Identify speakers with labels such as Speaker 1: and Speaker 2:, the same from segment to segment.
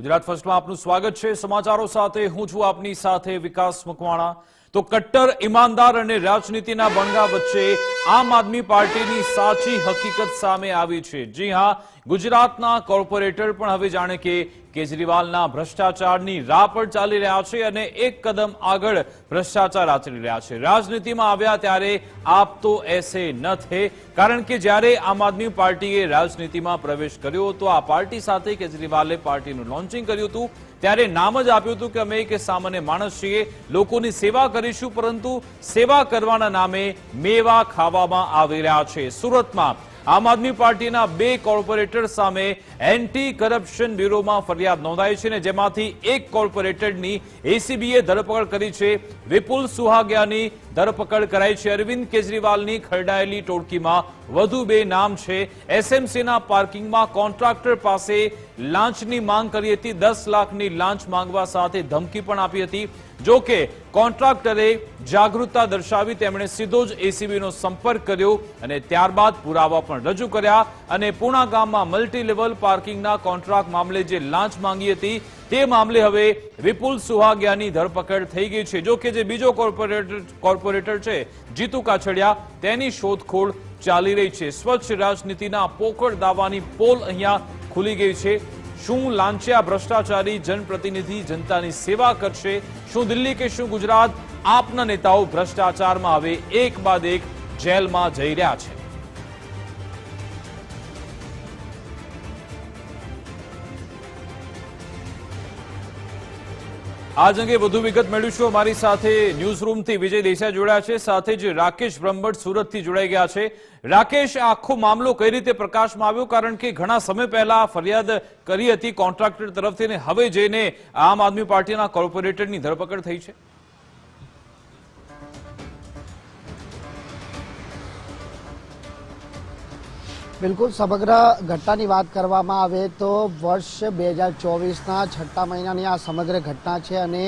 Speaker 1: ગુજરાત ફર્સ્ટમાં આપનું સ્વાગત છે. સમાચારો સાથે હું છું આપની સાથે વિકાસ મકવાણા. તો કટ્ટર, ઈમાનદાર અને રાજનીતિના બણગા વચ્ચે આમ આદમી પાર્ટીની સાચી હકીકત સામે આવી છે. જી હા, ગુજરાતના કોર્પોરેટર પણ હવે જાણે કે કેજરીવાલના ભ્રષ્ટાચારની રાહ પર ચાલી રહ્યા છે અને એક કદમ આગળ ભ્રષ્ટાચાર આચરી રહ્યા છે. રાજનીતિમાં આવ્યા ત્યારે આપ તો એસે ન થે, કારણ કે જ્યારે આમ આદમી પાર્ટીએ રાજનીતિમાં પ્રવેશ કર્યો તો આ પાર્ટી સાથે કેજરીવાલે પાર્ટીનું લોન્ચિંગ કર્યું હતું. ત્યારે નામ જ આપ્યું હતું કે અમે એક સામાન્ય માણસ છીએ, લોકોની સેવા કરીશું, પરંતુ સેવા કરવાના નામે મેવા ખાવામાં આવી રહ્યા છે. સુરતમાં આમ આદમી પાર્ટીના બે કોર્પોરેટર સામે એન્ટી કરપ્શન બ્યુરોમાં ફરિયાદ નોંધાઈ છે ને જેમાંથી એક કોર્પોરેટરની એસીબીએ ધરપકડ કરી છે. વિપુલ સુહાગિયાની ધરપકડ કરાઈ છે. અરવિંદ કેજરીવાલની ખરડાયેલી ટોળકીમાં વધુ બે નામ છે. એસએમસીના પાર્કિંગમાં કોન્ટ્રાક્ટર પાસે લાંચની માંગ કરી હતી. દસ લાખની લાંચ માંગવા સાથે ધમકી પણ આપી હતી. જો કે કોન્ટ્રાક્ટરે જાગૃતતા દર્શાવી તેમણે સીધો જ એસીબીનો સંપર્ક કર્યો અને ત્યારબાદ પુરાવા પણ રજૂ કર્યા અને પૂણા ગામમાં મલ્ટી લેવલ પાર્કિંગના કોન્ટ્રાક્ટ મામલે જે લાંચ માંગી હતી, તે મામલે હવે વિપુલ સુહાગિયાની ધરપકડ થઈ ગઈ છે. જો કે જે બીજો કોર્પોરેટર કોર્પોરેટર છે, જીતુ કાછડિયા, તેની શોધખોળ ચાલી રહી છે. સ્વચ્છ રાજનીતિના પોકળ દાવાની પોલ અહીંયા ખુલી ગઈ છે. શું લાંચિયા ભ્રષ્ટાચારી જનપ્રતિનિધિ જનતાની સેવા કરશે? શું દિલ્હી કે શું ગુજરાત? આપના નેતાઓ ભ્રષ્ટાચારમાં હવે એક બાદ એક જેલમાં જઈ રહ્યા છે. આજ અંગે વધુ વિગત મેળવીશું. અમારી સાથે ન્યૂઝરૂમથી વિજય દેસાઈ જોડાયા છે. સાથે જ રાકેશ બ્રહ્મભટ્ટ સુરતથી જોડાઈ ગયા છે. રાકેશ, આખો મામલો કઈ રીતે પ્રકાશમાં આવ્યો? કારણ કે ઘણા સમય પહેલા ફરિયાદ કરી હતી કોન્ટ્રાક્ટર તરફથી અને હવે જઈને આમ આદમી પાર્ટીના કોર્પોરેટરની ધરપકડ થઈ છે.
Speaker 2: બિલકુલ સમગ્ર ઘટનાની વાત કરવામાં આવે તો વર્ષ બે હજાર ચોવીસના છઠ્ઠા મહિનાની આ સમગ્ર ઘટના છે અને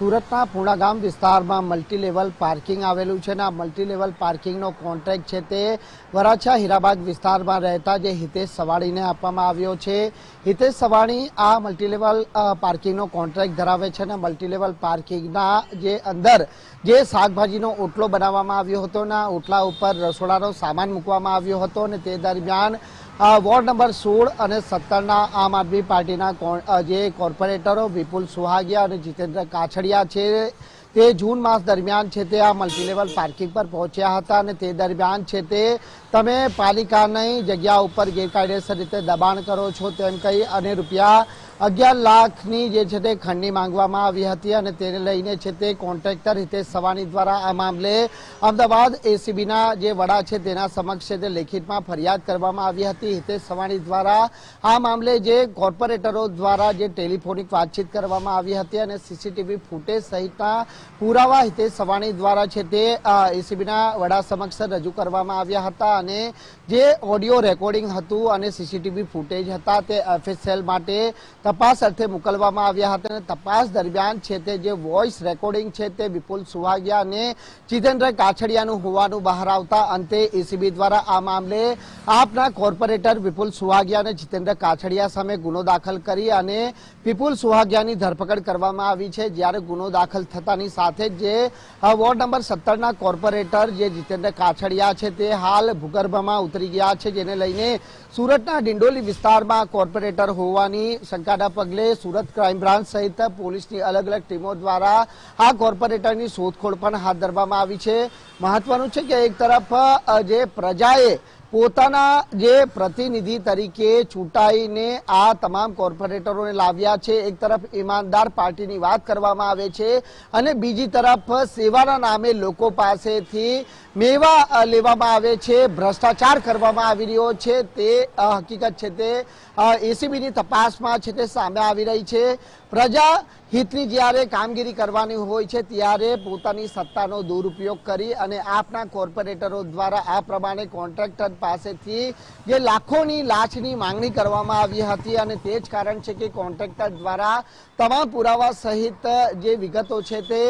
Speaker 2: સુરતના પૂર્ણાગામ વિસ્તારમાં મલ્ટીલેવલ પાર્કિંગ આવેલું છે અને આ મલ્ટીલેવલ પાર્કિંગનો કોન્ટ્રાક્ટ છે તે વરાછા હીરાબાગ વિસ્તારમાં રહેતા જે હિતેશ સવાણીને આપવામાં આવ્યો છે. હિતેશ સવાણી આ મલ્ટીલેવલ પાર્કિંગનો કોન્ટ્રાક્ટ ધરાવે છે અને મલ્ટી લેવલ પાર્કિંગના જે અંદર જે શાકભાજીનો ઓટલો બનાવવામાં આવ્યો હતો અને ઓટલા ઉપર રસોડાનો સામાન મૂકવામાં આવ્યો હતો અને તે દરમિયાન વોર્ડ નંબર સોળ અને સત્તરના આમ આદમી પાર્ટીના જે કોર્પોરેટરો વિપુલ સુહાગિયા અને જીતેન્દ્ર કાછડિયા છે, તે જૂન માસ દરમિયાન છે તે આ મલ્ટીલેવલ પાર્કિંગ પર પહોંચ્યા હતા અને તે દરમિયાન છે તે તમે પાલિકાની જગ્યા ઉપર ગેરકાયદેસર રીતે દબાણ કરો છો તેમ કહી અને રૂપિયા અગિયાર લાખની જે છે તે ખંડની માંગવામાં આવી હતી અને તેને લઈને છે તે કોન્ટ્રાક્ટર હિતેશ સવાણી દ્વારા આ મામલે અમદાવાદ એસીબીના જે વડા છે તેના સમક્ષ છે તે લેખિતમાં ફરિયાદ કરવામાં આવી હતી. હિતેશ સવાણી દ્વારા આ મામલે જે કોર્પોરેટરો દ્વારા જે ટેલિફોનિક વાતચીત કરવામાં આવી હતી અને સીસીટીવી ફૂટેજ સહિતના પુરાવા હિતેશ સવાણી દ્વારા છે તે એસીબીના વડા સમક્ષ રજૂ કરવામાં આવ્યા હતા અને જે ઓડિયો રેકોર્ડિંગ હતું અને સીસીટીવી ફૂટેજ હતા તે એફએસએલ માટે તપાસ અર્થે મોકલવામાં આવ્યા હતા અને તપાસ દરમિયાન છે તે જે વોઇસ રેકોર્ડિંગ છે તે વિપુલ સુહાગિયા અને જીતેન્દ્ર કાછડિયાનું હોવાનું બહાર આવતા અંતે એસીબી દ્વારા આ મામલે આપના કોર્પોરેટર વિપુલ સુહાગિયા અને જીતેન્દ્ર કાછડિયા સામે ગુનો દાખલ કરી અને વિપુલ સુહાગિયાની ધરપકડ કરવામાં આવી છે. જ્યારે ગુનો દાખલ થતાની સાથે જ જે વોર્ડ નંબર સત્તરના કોર્પોરેટર જે જીતેન્દ્ર કાછડિયા છે તે હાલ ભૂગર્ભમાં ઉતરી ગયા છે, જેને લઈને સુરતના ડિંડોલી વિસ્તારમાં કોર્પોરેટર હોવાની શંકાના પગલે સુરત ક્રાઇમ બ્રાન્ચ સહિત પોલીસની અલગ અલગ ટીમો દ્વારા આ કોર્પોરેટરની શોધખોળ પણ હાથ ધરવામાં આવી છે. મહત્વનું છે કે એક તરફ જે પ્રજાએ પોતાના જે પ્રતિનિધિ તરીકે ચૂંટાઈને આ તમામ કોર્પોરેટરોને લાવ્યા છે, એક તરફ ઈમાનદાર પાર્ટીની વાત કરવામાં આવે છે અને બીજી તરફ સેવાના નામે લોકો પાસેથી મેવા લેવામાં આવે છે, ભ્રષ્ટાચાર કરવામાં આવી રહ્યો છે, તે હકીકત છે તે એસીબીની તપાસમાં છે તે સામે આવી રહી છે. પ્રજા હિતની જ્યારે કામગીરી કરવાની હોય છે, ત્યારે પોતાની સત્તાનો દુરુપયોગ કરી અને આપના કોર્પોરેટરો દ્વારા આ પ્રમાણે કોન્ટ્રાક્ટર પાસેથી જે લાખોની લાછની માંગણી કરવામાં આવી હતી અને તે જ કારણ છે કે કોન્ટ્રાક્ટર દ્વારા તમામ પુરાવા સહિત જે વિગતો છે તે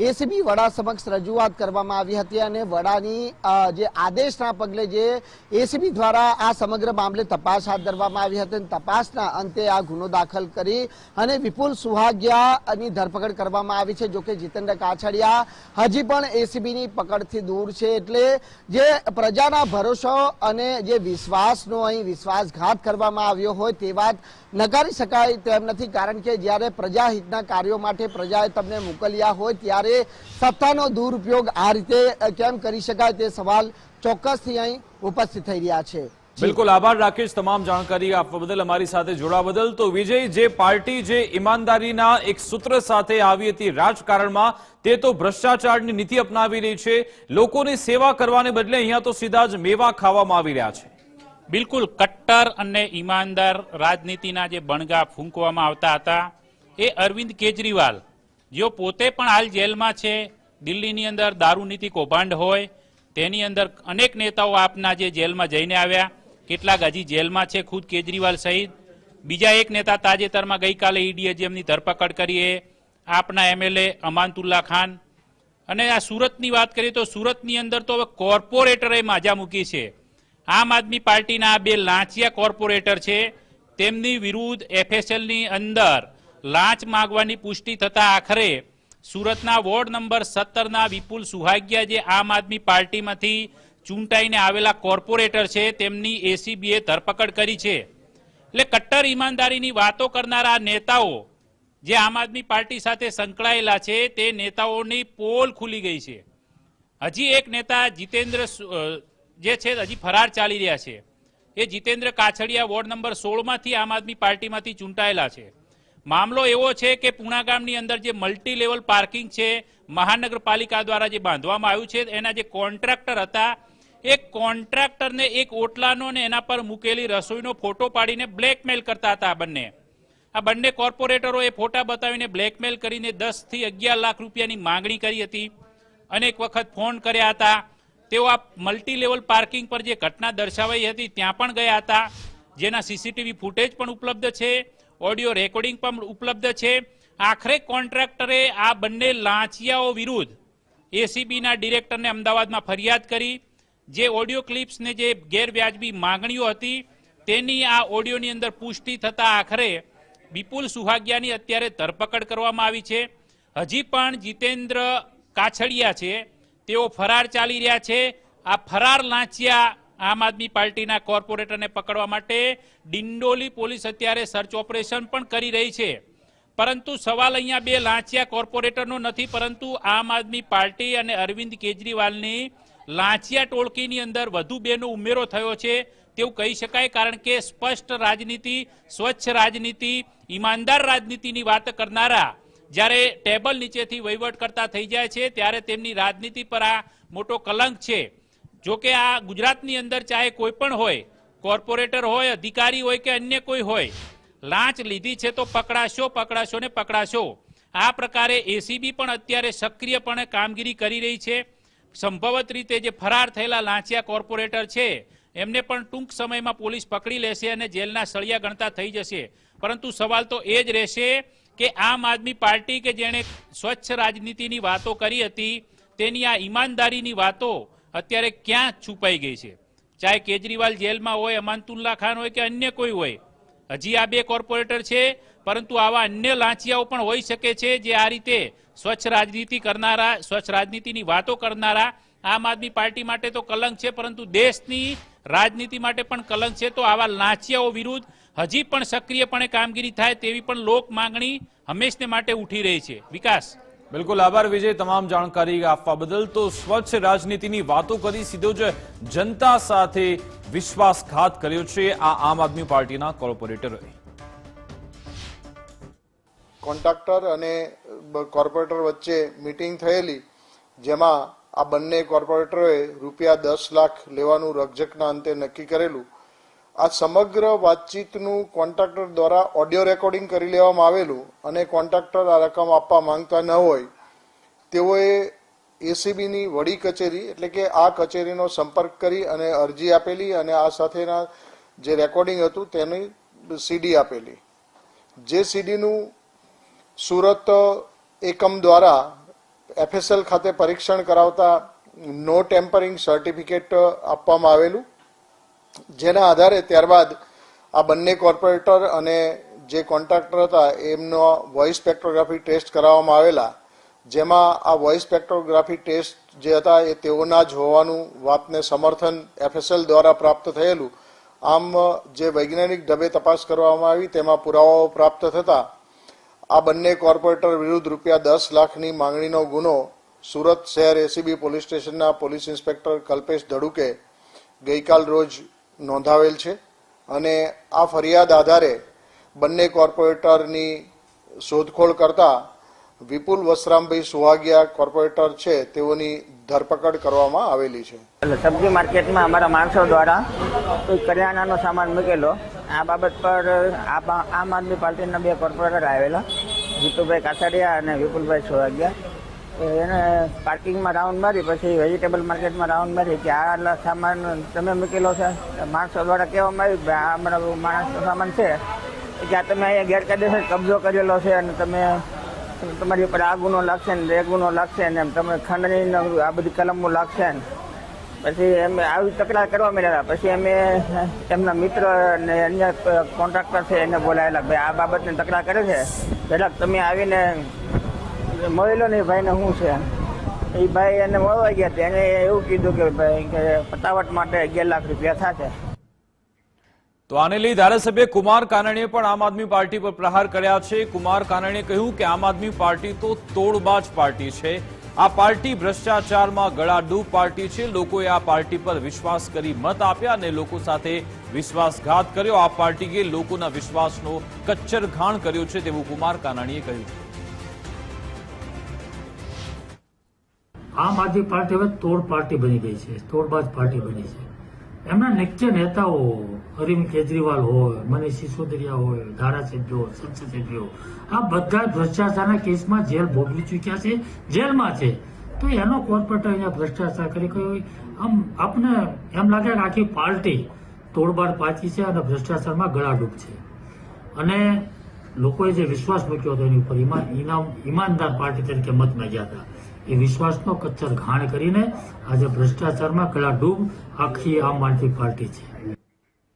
Speaker 2: એસીબી વડા સમક્ષ રજૂઆત કરવામાં આવી હતી અને વડા વડાની જે આદેશના પગલે જે એસીબી દ્વારા આ સમગ્ર મામલે તપાસ હાથ ધરવામાં આવી હતી તપાસના અંતે આ ગુનો દાખલ કરી અને વિપુલ સુહાગિયાની ધરપકડ કરવામાં આવી છે. જોકે જીતેન્દ્ર કાછડિયા હજી પણ એસીબીની પકડથી દૂર છે એટલે જે પ્રજાના ભરોસો અને જે વિશ્વાસનો અહીં વિશ્વાસઘાત કરવામાં આવ્યો હોય તે વાત નકારી શકાય તેમ નથી. કારણ કે જ્યારે પ્રજાહિતના કાર્યો માટે પ્રજાએ તમને મોકલ્યા હોય ત્યારે સત્તાનો દુરુપયોગ આ રીતે કેમ કરી શકાય તે સવાલ ચોક્કસથી અહીં ઉપસ્થિત થઈ રહ્યા છે.
Speaker 1: બિલકુલ આભાર રાકેશ તમામ જાણકારી આપવા બદલ અમારી સાથે જોડાવા બદલ તો વિજય જે પાર્ટી જે ઈમાનદારીના એક સૂત્ર સાથે આવી હતી રાજકારણમાં તે તો ભ્રષ્ટાચારની નીતિ અપનાવી રહી છે. લોકોની સેવા કરવાને બદલે અહીંયા તો સીધા જ મેવા ખાવામાં આવી રહ્યા છે.
Speaker 3: બિલકુલ કટ્ટર અને ઈમાનદાર રાજનીતિના જે બણગા ફૂંકવામાં આવતા હતા એ અરવિંદ કેજરીવાલ જેઓ પોતે પણ હાલ જેલમાં છે દિલ્હીની અંદર દારૂ નીતિ કૌભાંડ હોય, તેની અંદર અનેક નેતાઓ આપના જે જેલમાં જઈને આવ્યા. કેટલાક હજી જેલમાં છે, ખુદ કેજરીવાલ સહિત. બીજા એક નેતા તાજેતરમાં ગઈકાલે ઈડીએ જેમની ધરપકડ કરી આપના એમએલએ અમાનતુલ્લા ખાન. અને આ સુરતની વાત કરીએ તો સુરતની અંદર તો હવે કોર્પોરેટરે માજા મૂકી છે. આમ આદમી પાર્ટીના આ બે લાંચિયા કોર્પોરેટર છે, તેમની વિરુદ્ધ એફએસએલની અંદર લાંચ માગવાની પુષ્ટિ થતા આખરે સુરતના વોર્ડ નંબર સત્તરના વિપુલ સુહાગિયા જે આમ આદમી પાર્ટીમાંથી ચૂંટાઈને આવેલા કોર્પોરેટર છે, તેમની એસીબીએ ધરપકડ કરી છે. એટલે કટ્ટર ઈમાનદારીની વાતો કરનારા નેતાઓ જે આમ આદમી પાર્ટી સાથે સંકળાયેલા છે, તે નેતાઓની પોલ ખુલી ગઈ છે. હજી એક નેતા જીતેન્દ્ર જે છે, હજી ફરાર ચાલી રહ્યા છે. એ જીતેન્દ્ર કાછડિયા વોર્ડ નંબર સોળમાંથી આમ આદમી પાર્ટીમાંથી ચૂંટાયેલા છે. મામલો એવો છે કે પૂણા ગામની અંદર જે મલ્ટી લેવલ પાર્કિંગ છે, મહાનગરપાલિકા દ્વારા જે બાંધવામાં આવ્યું છે, એના જે કોન્ટ્રાક્ટર હતા, એ કોન્ટ્રાક્ટરને એક ઓટલાનો ને એના પર મૂકેલી રસોઈનો ફોટો પાડીને બ્લેકમેલ કરતા હતા આ બંને. આ બંને કોર્પોરેટરો એ ફોટા બતાવીને બ્લેકમેલ કરીને દસથી અગિયાર લાખ રૂપિયાની માંગણી કરી હતી અનેક વખત ફોન કર્યા હતા. તેઓ આ મલ્ટી લેવલ પાર્કિંગ પર જે ઘટના દર્શાવાઈ હતી, ત્યાં પણ ગયા હતા. જેના સીસીટીવી ફૂટેજ પણ ઉપલબ્ધ છે. ઓડિયો રેકોર્ડિંગ પણ ઉપલબ્ધ છે. આખરે કોન્ટ્રાક્ટરે આ બંને લાંચિયાઓ વિરુદ્ધ એસીબીના ડિરેક્ટરને અમદાવાદમાં ફરિયાદ કરી. જે ઓડિયો ક્લિપ્સને જે ગેરવ્યાજબી માંગણીઓ હતી, તેની આ ઓડિયોની અંદર પુષ્ટિ થતાં આખરે વિપુલ સુહાગિયાની અત્યારે ધરપકડ કરવામાં આવી છે. હજી પણ જીતેન્દ્ર કાછડિયા છે. તેઓ ફરાર ચાલી રહ્યા છે. આ ફરાર લાંચિયા આમ આદમી પાર્ટીના કોર્પોરેટરને પકડવા માટે ડિંડોલી પોલીસ અત્યારે સર્ચ ઓપરેશન પણ કરી રહી છે. પરંતુ સવાલ અહીંયા બે લાંચિયા કોર્પોરેટરનો નથી, પરંતુ આમ આદમી પાર્ટી અને અરવિંદ કેજરીવાલની લાંચિયા ટોળકીની અંદર વધુ બેનો ઉમેરો થયો છે તેવું કહી શકાય, કારણ કે સ્પષ્ટ રાજનીતિ, સ્વચ્છ રાજનીતિ, ઈમાનદાર રાજનીતિની વાત કરનારા જ્યારે ટેબલ નીચેથી વહીવટ કરતા થઈ જાય છે, ત્યારે તેમની રાજનીતિ પર આ મોટો કલંક છે. જો કે આ ગુજરાતની અંદર ચાહે કોઈ પણ હોય, કોર્પોરેટર હોય, અધિકારી હોય કે અન્ય કોઈ હોય, લાંચ લીધી છે તો પકડાશો પકડાશો ને પકડાશો. આ પ્રકારે એસીબી પણ અત્યારે સક્રિયપણે કામગીરી કરી રહી છે. સંભવત રીતે જે ફરાર થયેલા લાંચિયા કોર્પોરેટર છે, એમને પણ ટૂંક સમયમાં પોલીસ પકડી લેશે અને જેલના સળિયા ગણતા થઈ જશે. પરંતુ સવાલ તો એ જ રહેશે કે આમ આદમી પાર્ટી કે જેણે સ્વચ્છ રાજનીતિની વાતો કરી હતી, તેની આ ઈમાનદારીની વાતો અત્યારે ક્યાં છુપાઈ ગઈ છે? ચાહે કેજરીવાલ જેલમાં હોય, અમાનતુલ્લા ખાન હોય કે અન્ય કોઈ હોય, હજી આ બે કોર્પોરેટર છે, પરંતુ આવા અન્ય લાંચિયાઓ પણ હોઈ શકે છે જે આ રીતે સ્વચ્છ રાજનીતિ કરનારા, સ્વચ્છ રાજનીતિની વાતો કરનારા, આમ આદમી પાર્ટી માટે તો કલંક છે, પરંતુ દેશની રાજનીતિ માટે પણ કલંક છે, તો આવા લાંચિયાઓ વિરુદ્ધ હજી પણ સક્રિયપણે કામગીરી થાય તેવી પણ લોક માંગણી હંમેશને માટે ઉઠી રહી છે. વિકાસ.
Speaker 1: બિલકુલ આભાર વિજય, તમામ જાણકારી આપવા બદલ. તો સ્વચ્છ રાજનીતિની વાતો કરી સીધો જ જનતા સાથે વિશ્વાસઘાત કર્યો છે આ આમ આદમી પાર્ટીના કોર્પોરેટરોએ.
Speaker 4: કોન્ટ્રાક્ટર અને કોર્પોરેટર વચ્ચે મીટિંગ થયેલી, જેમાં આ બંને કોર્પોરેટરોએ રૂપિયા દસ લાખ લેવાનું રકઝકના અંતે નક્કી કરેલું આ સમગ્ર વાતચીતનું કોન્ટ્રાક્ટર દ્વારા ઓડિયો રેકોર્ડિંગ કરી લેવામાં આવેલું અને કોન્ટ્રાક્ટર આ રકમ આપવા માંગતા ન હોય, તેઓએ એસીબીની વડી કચેરી એટલે કે આ કચેરીનો સંપર્ક કરી અને અરજી આપેલી અને આ સાથેના જે રેકોર્ડિંગ હતું તેની સીડી આપેલી. જે સીડીનું સુરત એકમ દ્વારા એફએસએલ ખાતે પરીક્ષણ કરાવતા નો ટેમ્પરિંગ સર્ટિફિકેટ આપવામાં આવેલું જેના આધારે ત્યારબાદ આ બંને કોર્પોરેટર અને જે કોન્ટ્રાક્ટર હતા, એમનો વોઇસ સ્પેક્ટ્રોગ્રાફી ટેસ્ટ કરાવવામાં આવેલા. જેમાં આ વોઇસ સ્પેક્ટ્રોગ્રાફી ટેસ્ટ જે હતા, એ તેઓના જ હોવાનું વાતને સમર્થન એફએસએલ દ્વારા પ્રાપ્ત થયેલું. આમ, જે વૈજ્ઞાનિક ઢબે તપાસ કરવામાં આવી, તેમાં પુરાવાઓ પ્રાપ્ત થતા, આ બંને કોર્પોરેટર વિરુદ્ધ રૂપિયા દસ લાખની માંગણીનો ગુનો સુરત શહેર એસીબી પોલીસ સ્ટેશનના પોલીસ ઇન્સ્પેક્ટર કલ્પેશ ધડુકે ગઈકાલ રોજ નોંધાવેલ છે અને આ ફરિયાદ આધારે બંને કોર્પોરેટરની શોધખોળ કરતા વિપુલ વસરામભાઈ સુહાગિયા કોર્પોરેટર છે તેઓની ધરપકડ કરવામાં આવેલી છે.
Speaker 5: સબ્જી માર્કેટમાં અમારા માણસો દ્વારા કોઈ કરિયાણાનો સામાન મૂકેલો. આ બાબત પર આમ આદમી પાર્ટીના બે કોર્પોરેટર આવેલા. જીતુભાઈ કાસડિયા અને વિપુલભાઈ સોહાગિયા. એને પાર્કિંગમાં રાઉન્ડ મારી, પછી વેજીટેબલ માર્કેટમાં રાઉન્ડ મારી કે આ સામાન તમે મૂકેલો છે. માણસો દ્વારા કહેવામાં આવ્યું કે આ અમારા માણસનો સામાન છે. કે આ તમે અહીંયા ગેરકાયદેસર કબજો કરેલો છે અને તમે તમારી ઉપર આ ગુનો લાગશે ને એ ગુનો લાગશે ને એમ તમે ખંડની આ બધી કલમો લાગશે ને. પછી અમે આવી તકરાર કરવા માંડ્યા પછી અમે એમના મિત્ર અને અન્ય કોન્ટ્રાક્ટર છે એને બોલાયેલા ભાઈ આ બાબતને તકરાર કરે છે. પહેલાં તમે આવીને મળેલો ને ભાઈને શું છે? એ ભાઈ એને મળવા ગયા હતા. એવું કીધું કે ભાઈ કે પતાવટ માટે અગિયાર લાખ રૂપિયા થશે.
Speaker 1: તો આને લઈ ધારાસભ્ય કુમાર કાનાણીએ પણ આમ આદમી પાર્ટી પર પ્રહાર કર્યા છે. કુમાર કાનાણીએ કહ્યું કે આમ આદમી પાર્ટી તો તોડબાજ પાર્ટી છે. આ પાર્ટી ભ્રષ્ટાચારમાં ગળાડૂબ પાર્ટી છે. લોકોએ આ પાર્ટી પર વિશ્વાસ કરી મત આપ્યા અને લોકો સાથે વિશ્વાસઘાત કર્યો. આ પાર્ટીએ લોકોના વિશ્વાસનો કચ્છર ઘાણ કર્યો છે તેવું કુમાર કાનાણીએ કહ્યું.
Speaker 6: આમ આદમી પાર્ટી હવે તોડ પાર્ટી બની ગઈ છે, તોડબાજ પાર્ટી બની છે. એમના નિત્ય નેતાઓ, અરવિંદ કેજરીવાલ હોય, મનીષ સિસોદિયા હોય, ધારાસભ્યો સંસદસભ્યો આ બધા ભ્રષ્ટાચારના કેસમાં જેલ ભોગવી ચૂક્યા છે, જેલમાં છે. તો એનો કોર્પોરેટર અહીંયા ભ્રષ્ટાચાર કરી કોઈ આમ આપને એમ લાગે કે આખી પાર્ટી તોડબાડ પાછી છે અને ભ્રષ્ટાચારમાં ગળાડૂબ છે. અને લોકોએ જે વિશ્વાસ મૂક્યો હતો એની ઉપર ઈમાનદાર પાર્ટી તરીકે મત માંગ્યા હતા. એ વિશ્વાસનો કચ્છર ઘાણ કરીને આજે ભ્રષ્ટાચારમાં કલા ડૂબ આખી આમ આદમી પાર્ટી છે.